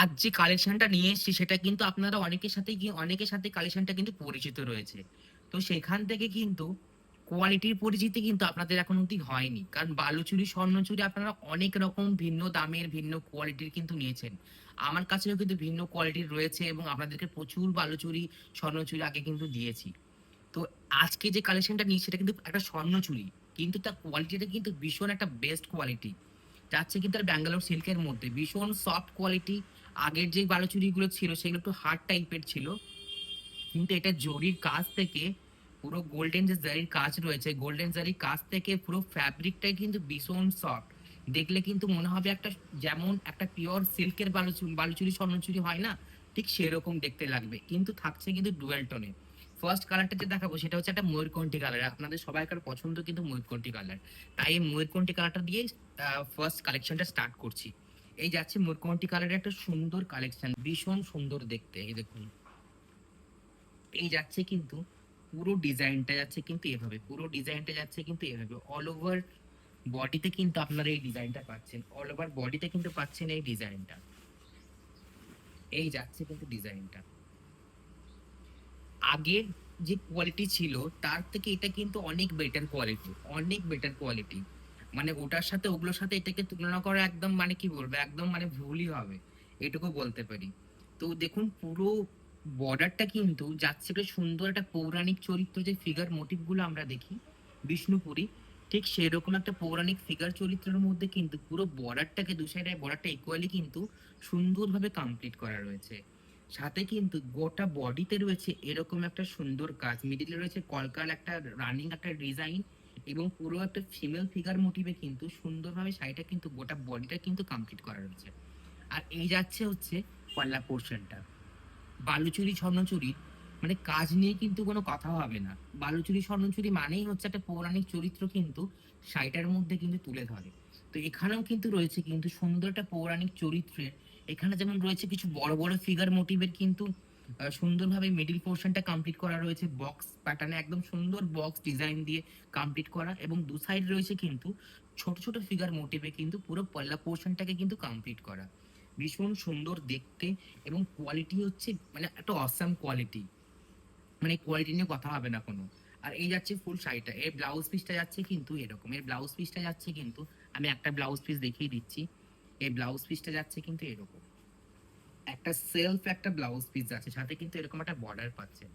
আজ যে কালেকশনটা নিয়ে এসেছি, সেটা কিন্তু আপনারা অনেকের সাথে গিয়ে, অনেকের সাথে কালেকশনটা কিন্তু পরিচিত রয়েছে। তো সেখান থেকে কিন্তু কোয়ালিটির পরিচিতি কিন্তু আপনাদের এখন অব্দি হয়নি। কারণ বালুচুরি, স্বর্ণচুরি আপনারা অনেক রকম ভিন্ন দামের, ভিন্ন কোয়ালিটির কিন্তু নিয়েছেন। আমার কাছেও কিন্তু ভিন্ন কোয়ালিটির রয়েছে এবং আপনাদেরকে প্রচুর বালুচুরি, স্বর্ণচুরি আগে কিন্তু দিয়েছি। তো আজকে যে কালেকশনটা নিয়েছি, সেটা কিন্তু একটা স্বর্ণচুরি, কিন্তু তার কোয়ালিটিটা কিন্তু ভীষণ একটা বেস্ট কোয়ালিটি যাচ্ছে কিন্তু ব্যাঙ্গালোর সিল্কের মধ্যে, ভীষণ সফট কোয়ালিটি আগের যে বালুচুরিগুলো ছিল, সেগুলো একটু হার্ড টাইপের ছিল। কিন্তু এটা জরির কাজ থেকে, পুরো গোল্ডেন যে জারির কাজ রয়েছে গোল্ডেন জারির কাজ থেকে পুরো ফ্যাব্রিকটাই কিন্তু ভীষণ সফট দেখলে কিন্তু মনে হবে একটা যেমন একটা পিওর সিল্কের বালুচুরি বালুচুরি স্বর্ণচুরি হয় না, ঠিক সেরকম দেখতে লাগবে। কিন্তু থাকছে কিন্তু ডুয়েল টোনে ফার্স্ট কালারটা যে দেখাবো, সেটা হচ্ছে একটা ময়ূরকণ্ঠী কালার আপনাদের সবাইকার পছন্দ কিন্তু ময়ূরকণ্ঠী কালার তাই এই ময়ূরকণ্ঠী কালারটা দিয়ে ফার্স্ট কালেকশনটা স্টার্ট করছি। এই যাচ্ছে ময়ূরকণ্ঠী কালারের একটা সুন্দর কালেকশন ভীষণ সুন্দর দেখতে, এই দেখুন। এই যাচ্ছে কিন্তু, পুরো ডিজাইনটা যাচ্ছে কিন্তু এভাবে, পুরো ডিজাইনটা যাচ্ছে কিন্তু এভাবে। অল ওভার বডিতে কিন্তু আপনারা এই ডিজাইনটা পাচ্ছেন অল ওভার বডিতে কিন্তু পাচ্ছেন এই ডিজাইনটা এই যাচ্ছে কিন্তু ডিজাইনটা আগের যে কোয়ালিটি ছিল, তার থেকে এটা কিন্তু অনেক বেটার কোয়ালিটি অনেক বেটার কোয়ালিটি মানে ওটার সাথে ওগুলোর সাথে এটাকে তুলনা করা একদম মানে কি বলব, একদম মানে ভুলই হবে, এটুকু বলতে পারি। তো দেখুন, পুরো বর্ডারটা কিন্তু যাচ্ছে একটা সুন্দর একটা পৌরাণিক চরিত্র যে ফিগার মোটিভগুলো আমরা দেখি, বিষ্ণুপুরী, ঠিক সেরকম একটা পৌরাণিক ফিগার চরিত্রের মধ্যে কিন্তু পুরো বর্ডারটাকে দু সাইডে বর্ডারটা ইকুয়ালি কিন্তু সুন্দরভাবে কমপ্লিট করা রয়েছে। সাথে কিন্তু গোটা বডিতে রয়েছে এরকম একটা সুন্দর কাজ মিডিলে রয়েছে কলকাল একটা রানিং একটা ডিজাইন এবং পুরো একটা ফিমেল ফিগার মোটিভে কিন্তু সুন্দরভাবে শাড়িটা কিন্তু গোটা বডিটা কিন্তু কমপ্লিট করা রয়েছে। আর এই যাচ্ছে হচ্ছে পাল্লা পোর্শনটা বালুচুরি, স্বর্ণচুরি মানে কাজ নিয়ে কিন্তু কোনো কথা হবে না। বালুচুরি, স্বর্ণচুরি মানেই হচ্ছে একটা পৌরাণিক চরিত্র কিন্তু শাড়িটার মধ্যে কিন্তু তুলে ধরে। তো এখানেও কিন্তু রয়েছে কিন্তু সুন্দর একটা পৌরাণিক চরিত্রের, এখানে যেমন রয়েছে কিছু বড় বড় ফিগার মোটিভের কিন্তু সুন্দরভাবে মিডিল পোর্শনটা কমপ্লিট করা রয়েছে বক্স প্যাটার্নে একদম সুন্দর বক্স ডিজাইন দিয়ে কমপ্লিট করা এবং দু সাইড রয়েছে কিন্তু ছোট ছোট ফিগার মোটিভে কিন্তু পুরো পল্লা পোর্শনটাকে কিন্তু কমপ্লিট করা। ভীষণ সুন্দর দেখতে এবং কোয়ালিটি হচ্ছে মানে একটা অসাম কোয়ালিটি মানে কোয়ালিটি নিয়ে কথা হবে না কোনো। আর এই যাচ্ছে ফুল শাড়িটা এর ব্লাউজ পিসটা যাচ্ছে কিন্তু এরকম। এর ব্লাউজ পিসটা যাচ্ছে কিন্তু আমি একটা ব্লাউজ পিস দেখিয়ে দিচ্ছি। এই ব্লাউজ পিসটা যাচ্ছে কিন্তু এরকম। একটা সেলফ একটা ব্লাউজ পিস আছে, সাথে কিন্তু এরকম একটা বর্ডার পাচ্ছেন।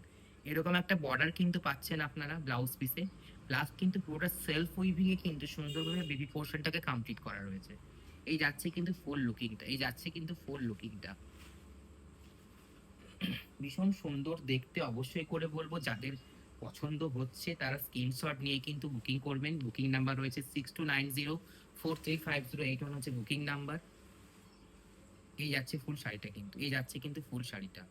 এরকম একটা বর্ডার কিন্তু পাচ্ছেন আপনারা ব্লাউজ পিসে প্লাস কিন্তু পুরোটা সেলফ উইভিং এ কিন্তু সুন্দরভাবে বেবি পোর্শনটাকে কমপ্লিট করা রয়েছে। এই যাচ্ছে কিন্তু ফুল লুকিংটা এই যাচ্ছে কিন্তু ফুল লুকিংটা ভীষণ সুন্দর দেখতে অবশ্যই করে বলব, যাদের পছন্দ হচ্ছে তারা স্ক্রিনশট নিয়ে কিন্তু বুকিং করবেন। বুকিং নাম্বার রয়েছে six two nine zero four three five zero eight one হচ্ছে বুকিং নাম্বার এই যাচ্ছে ফুল শাড়িটা কিন্তু, এই যাচ্ছে কিন্তু ফুল শাড়িটা।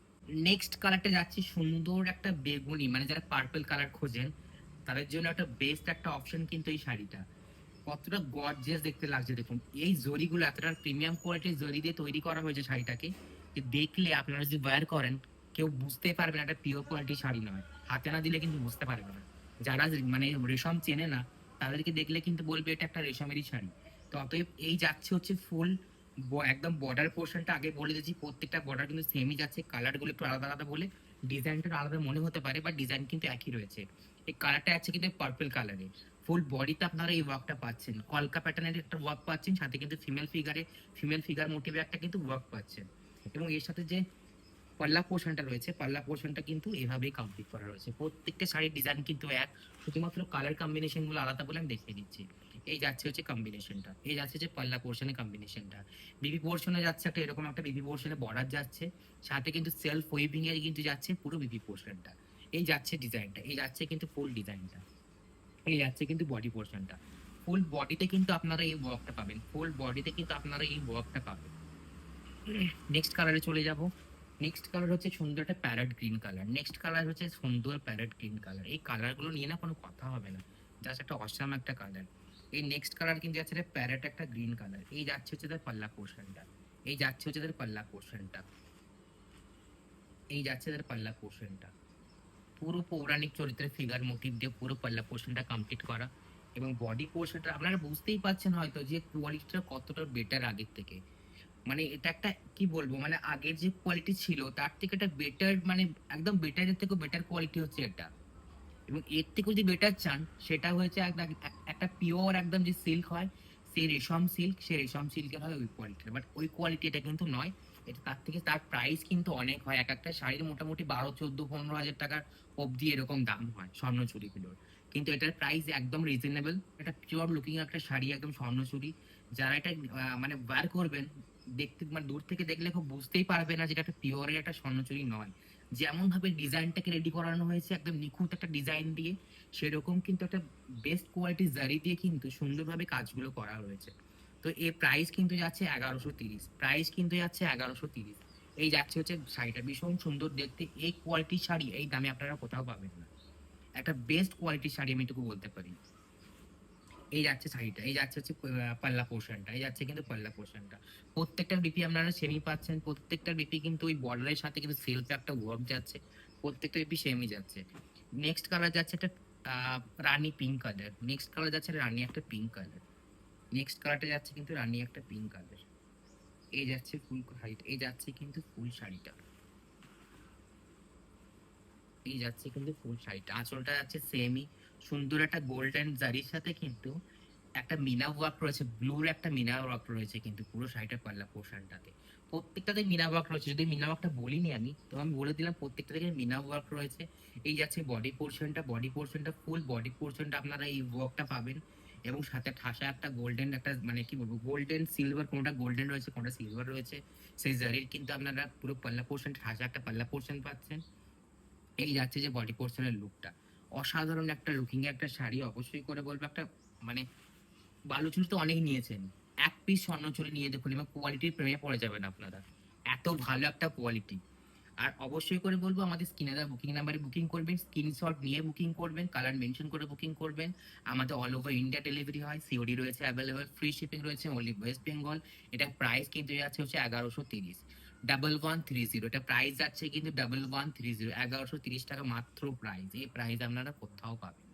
নেক্সট কালারটা যাচ্ছে সুন্দর একটা বেগুনি মানে যারা পার্পল কালার খোঁজেন, তাদের জন্য একটা বেস্ট একটা অপশন কিন্তু এই শাড়িটা। কতটা গর্জিয়াস দেখতে লাগছে, দেখুন। এই জরিগুলো এতটা প্রিমিয়াম কোয়ালিটির জরি দিয়ে তৈরি করা হয়েছে শাড়িটাকে, যে দেখলে আপনারা যদি ওয়্যার করেন, কেউ বুঝতে পারবে না একটা পিওর কোয়ালিটির শাড়ি নয়। হাতে না দিলে কিন্তু বুঝতে পারবে না। যারা মানে রেশম চেনে না, তাদেরকে দেখলে কিন্তু বলবে এটা একটা রেশমেরই শাড়ি। তো অতএব এই যাচ্ছে হচ্ছে ফুল একদম বর্ডার পোর্শনটা আগে বলে দিয়েছি। প্রত্যেকটা বর্ডার কিন্তু সেমই যাচ্ছে। কালারগুলো একটু আলাদা আলাদা বলে ডিজাইনটা আলাদা মনে হতে পারে বা ডিজাইন কিন্তু একই রয়েছে। এই কালারটা আছে কিন্তু পার্পল কালারে ফুল বডিতে আপনারা এই ওয়ার্কটা পাচ্ছেন। কলকা প্যাটার্নের একটা ওয়ার্ক পাচ্ছেন, সাথে কিন্তু ফিমেল ফিগারে ফিমেল ফিগার মোটিভে একটা কিন্তু ওয়ার্ক পাচ্ছেন। এবং এর সাথে যে পাল্লা পোর্শনটা রয়েছে, পাল্লা পোর্শনটা কিন্তু এভাবেই কমপ্লিট করা রয়েছে। প্রত্যেকটা শাড়ির ডিজাইন কিন্তু এক, শুধুমাত্র কালার কম্বিনেশনগুলো আলাদা বলে আমি দেখিয়ে দিচ্ছি। এই যাচ্ছে হচ্ছে কম্বিনেশনটা এই যাচ্ছে যে পাল্লা পোর্শনের কম্বিনেশনটা বিবি পোর্শনে যাচ্ছে একটা এরকম একটা বিবি পোর্শনে বর্ডার যাচ্ছে, সাথে কিন্তু সেলফ ওয়েভিং এর কিন্তু যাচ্ছে পুরো বিবি পোর্শনটা। এই যাচ্ছে ডিজাইনটা এই যাচ্ছে কিন্তু ফুল ডিজাইনটা এই যাচ্ছে কিন্তু বডি পোর্শনটা। ফুল বডিতে কিন্তু আপনারা এই ওয়ার্কটা পাবেন ফুল বডিতে কিন্তু আপনারা এই ওয়ার্কটা পাবেন। নেক্সট কালারে চলে যাব। নেক্সট কালার হচ্ছে সুন্দর একটা parrot green colour next colour হচ্ছে সুন্দর প্যারেট গ্রিন কালার এই কালারগুলো নিয়ে না কোনো কথা হবে না। জাস্ট একটা অসাম একটা কালার এই নেক্সট কালার কিন্তু যাচ্ছে প্যারেট একটা গ্রিন কালার এই যাচ্ছে হচ্ছে তার পাল্লা পোর্শনটা এই যাচ্ছে হচ্ছে তার পাল্লা পোর্শনটা এই যাচ্ছে তার পাল্লা পোর্শনটা পুরো পৌরাণিক চরিত্রের ফিগার মোটিভ দিয়ে পুরো পাল্লা পোর্শনটা কমপ্লিট করা। এবং বডি পোর্শনটা আপনারা বুঝতেই পারছেন হয়তো যে কোয়ালিটিটা কতটা বেটার আগের থেকে। মানে এটা একটা, কি বলব মানে আগের যে কোয়ালিটি ছিল, তার থেকে একটা বেটার মানে একদম বেটারের থেকে বেটার কোয়ালিটি হচ্ছে এটা। এবং এর থেকেও যদি বেটার চান, সেটা হয়েছে একটা পিওর একদম যে সিল্ক হয় সেই রেশম সিল্ক সেই রেশম সিল্কের হয় ওই কোয়ালিটির বাট ওই কোয়ালিটি এটা কিন্তু নয়, এটা তার থেকে তার প্রাইস কিন্তু অনেক হয়। এক একটা শাড়ির মোটামুটি বারো, চোদ্দ, পনেরো হাজার টাকার অবধি এরকম দাম হয় স্বর্ণচুরিগুলোর কিন্তু এটার প্রাইস একদম রিজনেবল এটা পিওর লুকিং একটা শাড়ি একদম স্বর্ণচুরি। যারা এটা মানে বার করবেন দেখতে মানে দূর থেকে দেখলে খুব বুঝতেই পারবে না যেটা একটা পিওরের একটা স্বর্ণচুরি নয়। যেমন ভাবে ডিজাইনটাকে রেডি করানো হয়েছে, একদম নিখুঁত একটা ডিজাইন দিয়ে, সেরকম কিন্তু একটা বেস্ট কোয়ালিটি জারি দিয়ে কিন্তু সুন্দরভাবে কাজগুলো করা হয়েছে। তো এর প্রাইস কিন্তু যাচ্ছে এগারোশো তিরিশ। প্রাইস কিন্তু যাচ্ছে এগারোশো তিরিশ। এই যাচ্ছে হচ্ছে শাড়িটা ভীষণ সুন্দর দেখতে। এই কোয়ালিটির শাড়ি, এই দামে আপনারা কোথাও পাবেন না। একটা বেস্ট কোয়ালিটির শাড়ি আমি এটুকু বলতে পারি। এই যাচ্ছে শাড়িটা এই যাচ্ছে হচ্ছে পাল্লা পোর্শনটা এই যাচ্ছে কিন্তু পাল্লা পোর্শনটা প্রত্যেকটা বিপি আপনারা সেমি পাচ্ছেন, প্রত্যেকটা বিপি কিন্তু ওই বর্ডারের সাথে কিন্তু সেলফে একটা ওয়ার্ক যাচ্ছে, প্রত্যেকটা বিপি সেমি যাচ্ছে। নেক্সট কালার যাচ্ছে একটা Rani pink colour next colour যাচ্ছে রানী একটা পিঙ্ক কালার নেক্সট কালারটা যাচ্ছে কিন্তু রানী একটা পিঙ্ক কালার এই যাচ্ছে ফুল শাড়িটা এই যাচ্ছে কিন্তু ফুল শাড়িটা। এই যাচ্ছে কিন্তু ফুল শাড়িটা, আঁচলটা যাচ্ছে সেমি সুন্দর একটা গোল্ডেন জারির সাথে কিন্তু একটা মিনা ওয়ার্ক রয়েছে, ব্লুর একটা মিনা ওয়ার্ক রয়েছে কিন্তু পুরো শাড়িটা পাল্লা পোর্শনটাতে প্রত্যেকটাতে মিনা ওয়ার্ক রয়েছে, যদি মিনা ওয়ার্কটা বলিনি আমি, তো আমি বলে দিলাম প্রত্যেকটা থেকে মিনা ওয়ার্ক রয়েছে। এই যাচ্ছে বডি পোর্শনটা বডি পোর্শনটা ফুল বডি পোর্শনটা আপনারা এই ওয়ার্কটা পাবেন এবং সাথে ঠাসা একটা গোল্ডেন একটা মানে কি বলব, গোল্ডেন সিলভার কোনটা গোল্ডেন রয়েছে, কোনটা সিলভার রয়েছে, সেই জারির কিন্তু আপনারা পুরো পাল্লা পোর্শন ঠাসা একটা পাল্লা পোর্শন পাচ্ছেন। এই যাচ্ছে যে বডি পোর্শনের লুকটা অসাধারণ একটা লুকিং একটা শাড়ি অবশ্যই করে বলব। একটা মানে বালুচুরি তো অনেক নিয়েছেন। এক পিস স্বর্ণচুরি নিয়ে দেখুন এবং কোয়ালিটির প্রেমে পড়ে যাবেন আপনারা। এত ভালো একটা কোয়ালিটি আর অবশ্যই করে বলব, আমাদের স্ক্রিনে দেওয়া বুকিং নাম্বারে বুকিং করবেন স্ক্রিনশট নিয়ে বুকিং করবেন কালার মেনশন করে বুকিং করবেন। আমাদের অল ওভার ইন্ডিয়া ডেলিভারি হয় সিওডি রয়েছে অ্যাভেলেবেল ফ্রি শিপিং রয়েছে অনলি ওয়েস্ট বেঙ্গল এটা প্রাইস কিন্তু আছে হচ্ছে এগারোশো তিরিশ। ডাবল ওয়ান থ্রি জিরো এটা প্রাইস যাচ্ছে কিন্তু ডাবল ওয়ান থ্রি জিরো এগারোশো তিরিশ টাকা মাত্র প্রাইস এই প্রাইস আপনারা কোথাও পাবেন।